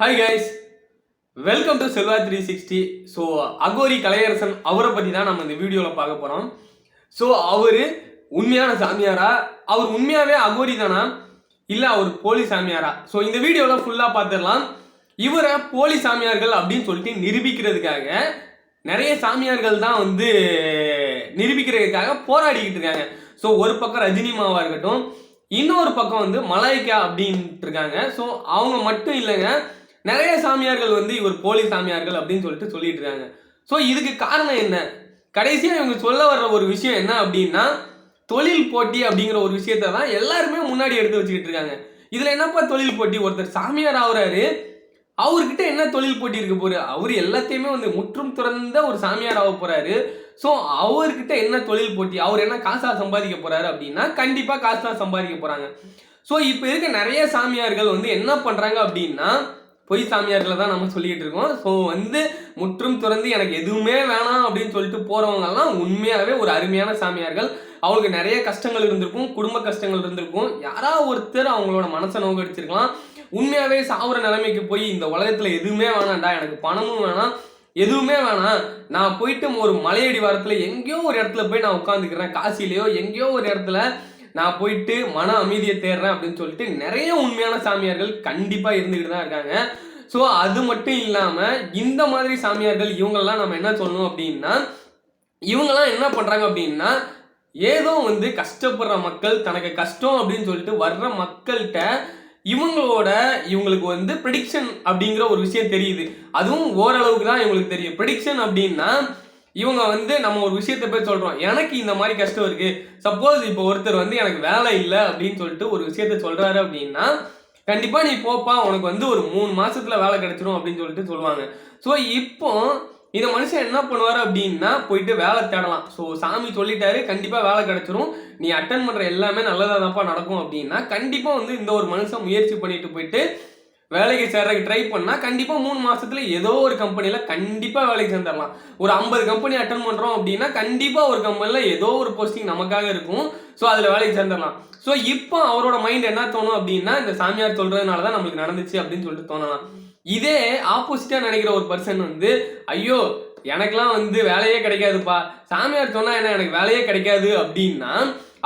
Hi guys welcome to Selva three sixty so Aghori Kalaiyarasan அவரை பற்றி தான் நம்ம இந்த வீடியோவில் பார்க்க போகிறோம் ஸோ அவர் உண்மையான சாமியாரா? அவர் உண்மையாகவே அகோரி தானா? இல்லை அவர் போலி சாமியாரா? ஸோ இந்த வீடியோவில் ஃபுல்லாக பார்த்துடலாம். இவரை போலி சாமியார்கள் அப்படின்னு சொல்லிட்டு நிரூபிக்கிறதுக்காக நிறைய சாமியார்கள் தான் வந்து நிரூபிக்கிறதுக்காக போராடிக்கிட்டு இருக்காங்க. ஸோ ஒரு பக்கம் ரஜினி மாவா இருக்கட்டும் இன்னொரு பக்கம் வந்து மலாய்க்கா அப்படின்ட்டு இருக்காங்க. ஸோ அவங்க மட்டும் இல்லைங்க நிறைய சாமியார்கள் வந்து இவர் போலி சாமியார்கள் அப்படின்னு சொல்லிட்டு சொல்லிட்டு இருக்காங்க ஸோ இதுக்கு காரணம் என்ன? கடைசியாக இவங்க சொல்ல வர்ற ஒரு விஷயம் என்ன அப்படின்னா தொழில் போட்டி அப்படிங்கிற ஒரு விஷயத்தை தான் எல்லாருமே முன்னாடி எடுத்து வச்சுக்கிட்டு இருக்காங்க. இதில் என்னப்பா தொழில் போட்டி? ஒருத்தர் சாமியார் ஆகுறாரு அவர்கிட்ட என்ன தொழில் போட்டி இருக்க போறாரு அவர் எல்லாத்தையுமே வந்து முற்றும் துறந்த ஒரு சாமியார் ஆக போறாரு. ஸோ அவர்கிட்ட என்ன தொழில் போட்டி? அவர் என்ன காசாக சம்பாதிக்க போறாரு அப்படின்னா கண்டிப்பாக காசு தான் சம்பாதிக்க போறாங்க. ஸோ இப்போ இருக்க நிறைய சாமியார்கள் வந்து என்ன பண்ணுறாங்க அப்படின்னா பொய் சாமியார்களை தான் நம்ம சொல்லிக்கிட்டு இருக்கோம். ஸோ வந்து முற்றும் துறந்து எனக்கு எதுவுமே வேணாம் அப்படின்னு சொல்லிட்டு போகிறவங்கெல்லாம் உண்மையாகவே ஒரு அருமையான சாமியார்கள். அவங்களுக்கு நிறைய கஷ்டங்கள் இருந்திருக்கும் குடும்ப கஷ்டங்கள் இருந்திருக்கும். யாராவது ஒருத்தர் அவங்களோட மனசை நோக்கடிச்சிருக்கலாம். உண்மையாகவே சாவுற நிலைமைக்கு போய் இந்த உலகத்தில் எதுவுமே வேணாம்டா எனக்கு பணமும் வேணாம் எதுவுமே வேணாம். நான் போயிட்டு ஒரு மலையடி வாரத்தில் எங்கேயோ ஒரு இடத்துல போய் நான் உட்காந்துக்கிறேன் காசிலேயோ எங்கேயோ ஒரு இடத்துல நான் போயிட்டு மன அமைதியை தேடுறேன் அப்படின்னு சொல்லிட்டு நிறைய உண்மையான சாமியார்கள் கண்டிப்பாக இருந்துக்கிட்டு தான் இருக்காங்க. ஸோ அது மட்டும் இல்லாமல் இந்த மாதிரி சாமியார்கள் இவங்கெல்லாம் நம்ம என்ன சொல்லணும் அப்படின்னா இவங்கெல்லாம் என்ன பண்ணுறாங்க அப்படின்னா ஏதோ வந்து கஷ்டப்படுற மக்கள் தனக்கு கஷ்டம் அப்படின்னு சொல்லிட்டு வர்ற மக்கள்கிட்ட இவங்களோட இவங்களுக்கு வந்து ப்ரிடிக்ஷன் அப்படிங்கிற ஒரு விஷயம் தெரியுது. அதுவும் ஓரளவுக்கு தான் இவங்களுக்கு தெரியும். ப்ரிடிக்ஷன் அப்படின்னா இவங்க வந்து நம்ம ஒரு விஷயத்தை போய் சொல்கிறோம் எனக்கு இந்த மாதிரி கஷ்டம் இருக்குது சப்போஸ் இப்போ ஒருத்தர் வந்து எனக்கு வேலை இல்லை அப்படின்னு சொல்லிட்டு ஒரு விஷயத்த சொல்கிறாரு அப்படின்னா கண்டிப்பா நீ போப்பா உனக்கு வந்து ஒரு மூணு மாசத்துல வேலை கிடைச்சிரும் அப்படின்னு சொல்லிட்டு சொல்லுவாங்க. ஸோ இப்போ இந்த மனுஷன் என்ன பண்ணுவார் அப்படின்னா போயிட்டு வேலை தேடலாம். ஸோ சாமி சொல்லிட்டாரு கண்டிப்பாக வேலை கிடைச்சிரும். நீ அட்டன் பண்ணுற எல்லாமே நல்லதாக தான்ப்பா நடக்கும் அப்படின்னா கண்டிப்பாக வந்து இந்த ஒரு மனுஷன் முயற்சி பண்ணிட்டு போயிட்டு வேலைக்கு சேர்றதுக்கு ட்ரை பண்ணால் கண்டிப்பாக மூணு மாதத்தில் ஏதோ ஒரு கம்பெனியில் கண்டிப்பாக வேலைக்கு சேர்ந்துடலாம். ஒரு ஐம்பது கம்பெனி அட்டன் பண்ணுறோம் அப்படின்னா கண்டிப்பாக ஒரு கம்பெனியில் ஏதோ ஒரு போஸ்டிங் நமக்காக இருக்கும். ஸோ அதில் வேலைக்கு சேர்ந்துடலாம். ஸோ இப்போ அவரோட மைண்ட் என்ன தோணும் அப்படின்னா இந்த சாமியார் சொல்கிறதுனால தான் நம்மளுக்கு நடந்துச்சு அப்படின்னு சொல்லிட்டு தோணலாம். இதே ஆப்போசிட்டாக நினைக்கிற ஒரு பர்சன் வந்து ஐயோ எனக்கெல்லாம் வந்து வேலையே கிடைக்காதுப்பா. சாமியார் சொன்னால் என்ன எனக்கு வேலையே கிடைக்காது அப்படின்னா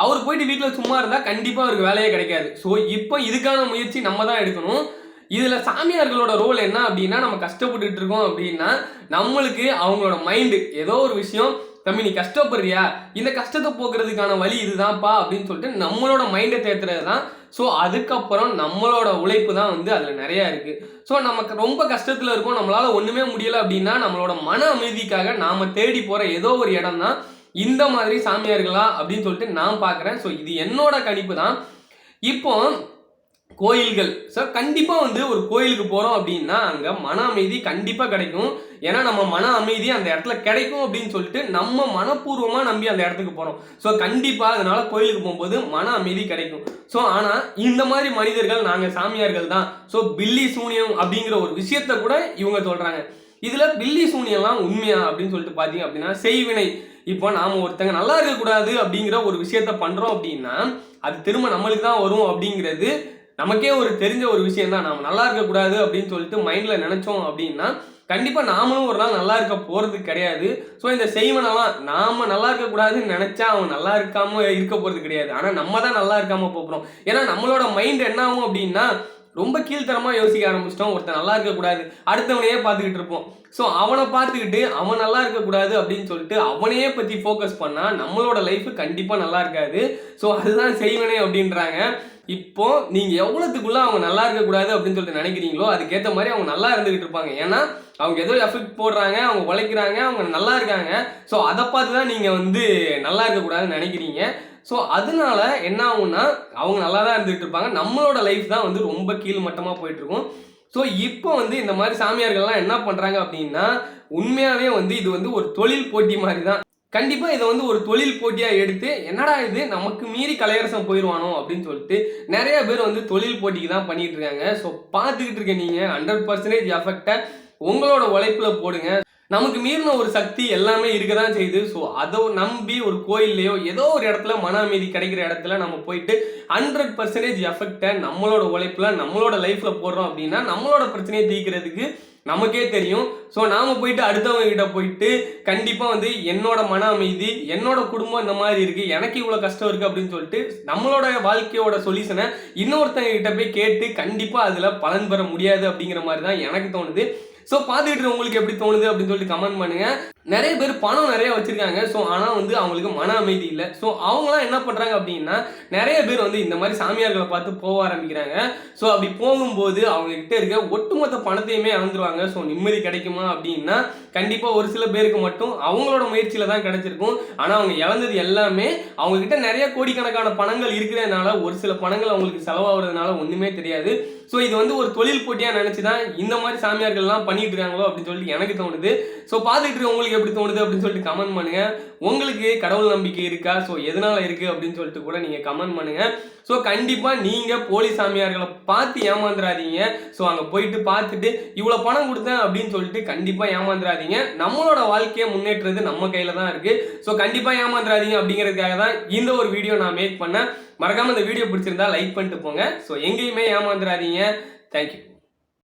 அவர் போயிட்டு வீட்டில் சும்மா இருந்தால் கண்டிப்பாக அவருக்கு வேலையே கிடைக்காது. ஸோ இப்போ இதுக்கான முயற்சி நம்ம தான் எடுக்கணும். இதில் சாமியார்களோட ரோல் என்ன அப்படின்னா நம்ம கஷ்டப்பட்டுட்டு இருக்கோம் அப்படின்னா நம்மளுக்கு அவங்களோட மைண்டு ஏதோ ஒரு விஷயம் தம்பி நீ கஷ்டப்படுறியா? இந்த கஷ்டத்தை போக்குறதுக்கான வழி இதுதான்ப்பா அப்படின்னு சொல்லிட்டு நம்மளோட மைண்டை தேத்துறது தான் ஸோ அதுக்கப்புறம் நம்மளோட உழைப்பு தான் வந்து அதில் நிறையா இருக்குது ஸோ நமக்கு ரொம்ப கஷ்டத்தில் இருக்கும். நம்மளால் ஒன்றுமே முடியலை அப்படின்னா நம்மளோட மன அமைதிக்காக நாம் தேடி போகிற ஏதோ ஒரு இடம் தான் இந்த மாதிரி சாமியார்களா அப்படின்னு சொல்லிட்டு நான் பார்க்குறேன் ஸோ இது என்னோட கணிப்பு தான். இப்போ கோயில்கள். ஸோ கண்டிப்பாக வந்து ஒரு கோயிலுக்கு போகிறோம் அப்படின்னா அங்கே மன அமைதி கண்டிப்பாக கிடைக்கும். ஏன்னா நம்ம மன அமைதி அந்த இடத்துல கிடைக்கும் அப்படின்னு சொல்லிட்டு நம்ம மனப்பூர்வமாக நம்பி அந்த இடத்துக்கு போகிறோம் ஸோ கண்டிப்பாக அதனால் கோயிலுக்கு போகும்போது மன அமைதி கிடைக்கும். ஸோ ஆனால் இந்த மாதிரி மனிதர்கள் நாங்கள் சாமியார்கள் தான். ஸோ பில்லி சூனியம் அப்படிங்கிற ஒரு விஷயத்த கூட இவங்க சொல்கிறாங்க இதில் பில்லி சூனியம்லாம் உண்மையா அப்படின்னு சொல்லிட்டு பார்த்தீங்க அப்படின்னா செய்வினை. இப்போ நாம் ஒருத்தங்க நல்லா இருக்கக்கூடாது அப்படிங்கிற ஒரு விஷயத்த பண்ணுறோம் அப்படின்னா அது திரும்ப நம்மளுக்கு தான் வரும் அப்படிங்கிறது நமக்கே ஒரு தெரிஞ்ச ஒரு விஷயம் தான் நாம நல்லா இருக்கக்கூடாது அப்படின்னு சொல்லிட்டு மைண்டில் நினச்சோம் அப்படின்னா கண்டிப்பாக நாமளும் ஒரு நாள் நல்லா இருக்க போகிறது கிடையாது. ஸோ இந்த செய்வனெல்லாம் நாம் நல்லா இருக்கக்கூடாதுன்னு நினச்சா அவன் நல்லா இருக்காமல் இருக்க போகிறது கிடையாது. ஆனால் நம்ம தான் நல்லா இருக்காமல் போகிறோம் ஏன்னா நம்மளோட மைண்ட் என்ன ஆகும் அப்படின்னா ரொம்ப கீழ்த்தரமாக யோசிக்க ஆரம்பிச்சிட்டோம். ஒருத்தன் நல்லா இருக்கக்கூடாது அடுத்தவனையே பார்த்துக்கிட்டு இருப்போம். ஸோ அவனை பார்த்துக்கிட்டு அவன் நல்லா இருக்கக்கூடாது அப்படின்னு சொல்லிட்டு அவனையே பற்றி ஃபோக்கஸ் பண்ணால் நம்மளோட லைஃப் கண்டிப்பாக நல்லா இருக்காது. ஸோ அதுதான் செய்வனே அப்படின்றாங்க. இப்போ நீங்கள் எவ்வளோத்துக்குள்ளே அவங்க நல்லா இருக்கக்கூடாது அப்படின்னு சொல்லிட்டு நினைக்கிறீங்களோ அதுக்கேற்ற மாதிரி அவங்க நல்லா இருந்துகிட்டு இருப்பாங்க. ஏன்னா அவங்க ஏதோ எஃபெக்ட் போடுறாங்க அவங்க உழைக்கிறாங்க அவங்க நல்லா இருக்காங்க. ஸோ அதை பார்த்து தான் நீங்கள் வந்து நல்லா இருக்கக்கூடாதுன்னு நினைக்கிறீங்க. ஸோ அதனால என்ன ஆகும்னா அவங்க நல்லா தான் இருந்துகிட்டு இருப்பாங்க. நம்மளோட லைஃப் தான் வந்து ரொம்ப கீழ் மட்டமாக போயிட்டுருக்கும் ஸோ இப்போ வந்து இந்த மாதிரி சாமியார்கள்லாம் என்ன பண்ணுறாங்க அப்படின்னா உண்மையாகவே வந்து இது வந்து ஒரு தொழில் போட்டி மாதிரி தான். கண்டிப்பாக இதை வந்து ஒரு தொழில் போட்டியாக எடுத்து என்னடா இது நமக்கு மீறி கலையரசம் போயிடுவானோ அப்படின்னு சொல்லிட்டு நிறைய பேர் வந்து தொழில் போட்டிக்கு தான் பண்ணிகிட்டு இருக்காங்க. ஸோ பார்த்துக்கிட்டு இருக்க நீங்கள் ஹண்ட்ரட் பர்சன்டேஜ் எஃபெக்டை உங்களோட உழைப்பில் போடுங்க. நமக்கு மீறின ஒரு சக்தி எல்லாமே இருக்க தான் செய்யுது. ஸோ அதை நம்பி ஒரு கோயில்லையோ ஏதோ ஒரு இடத்துல மன அமைதி கிடைக்கிற இடத்துல நம்ம போயிட்டு ஹண்ட்ரட் பர்சன்டேஜ் எஃபெக்டை நம்மளோட உழைப்பில் நம்மளோட லைஃப்பில் போடுறோம் அப்படின்னா நம்மளோட பிரச்சனையை தீர்க்கிறதுக்கு நமக்கே தெரியும். ஸோ நாம் போயிட்டு அடுத்தவங்க கிட்ட போயிட்டு கண்டிப்பாக வந்து என்னோட மன அமைதி என்னோட குடும்பம் இந்த மாதிரி இருக்குது எனக்கு இவ்வளோ கஷ்டம் இருக்குது அப்படின்னு சொல்லிட்டு நம்மளோட வாழ்க்கையோட சொல்யூஷனை இன்னொருத்தங்க கிட்ட போய் கேட்டு கண்டிப்பாக அதில் பலன் பெற முடியாது அப்படிங்கிற மாதிரி தான் எனக்கு தோணுது. ஸோ பார்த்துக்கிட்டு உங்களுக்கு எப்படி தோணுது அப்படின்னு சொல்லிட்டு கமெண்ட் பண்ணுங்க. நிறைய பேர் பணம் நிறைய வச்சிருக்காங்க. ஸோ ஆனால் வந்து அவங்களுக்கு மன அமைதி இல்லை. ஸோ அவங்களாம் என்ன பண்ணுறாங்க அப்படின்னா நிறைய பேர் வந்து இந்த மாதிரி சாமியார்களை பார்த்து போக ஆரம்பிக்கிறாங்க. ஸோ அப்படி போகும்போது அவங்கக்கிட்ட இருக்க ஒட்டுமொத்த பணத்தையுமே இழந்துருவாங்க. ஸோ நிம்மதி கிடைக்குமா அப்படின்னா கண்டிப்பாக ஒரு சில பேருக்கு மட்டும் அவங்களோட முயற்சியில் தான் கிடைச்சிருக்கும். ஆனால் அவங்க இழந்தது எல்லாமே அவங்கக்கிட்ட நிறைய கோடிக்கணக்கான பணங்கள் இருக்கிறதுனால ஒரு சில பணங்கள் அவங்களுக்கு செலவாகிறதுனால ஒன்றுமே தெரியாது. ஸோ இது வந்து ஒரு தொழில் போட்டியாக நினச்சி தான் இந்த மாதிரி சாமியார்கள்லாம் பண்ணிட்டு இருக்காங்களோ அப்படின்னு சொல்லிட்டு எனக்கு தோணுது. ஸோ பார்த்துட்டு உங்களுக்கு எப்படி தோணுது அப்படின்னு சொல்லிட்டு கமெண்ட் பண்ணுங்கள் உங்களுக்கு கடவுள் நம்பிக்கை இருக்கா? ஸோ எதனால இருக்கு அப்படின்னு சொல்லிட்டு கூட நீங்க கமெண்ட் பண்ணுங்க. ஸோ கண்டிப்பா நீங்க போலி சாமியார்களை பார்த்து ஏமாந்துடாதீங்க ஸோ அங்க போயிட்டு பார்த்துட்டு இவ்வளவு பணம் கொடுத்தேன் அப்படின்னு சொல்லிட்டு கண்டிப்பா ஏமாந்துடாதீங்க நம்மளோட வாழ்க்கையை முன்னேற்றது நம்ம கையில தான் இருக்கு. ஸோ கண்டிப்பா ஏமாந்துடாதீங்க அப்படிங்கிறதுக்காக தான் இந்த ஒரு வீடியோ நான் மேக் பண்ணேன். மறக்காம இந்த வீடியோ பிடிச்சிருந்தா லைக் பண்ணிட்டு போங்க. ஸோ எங்கேயுமே ஏமாந்துடாதீங்க தேங்க்யூ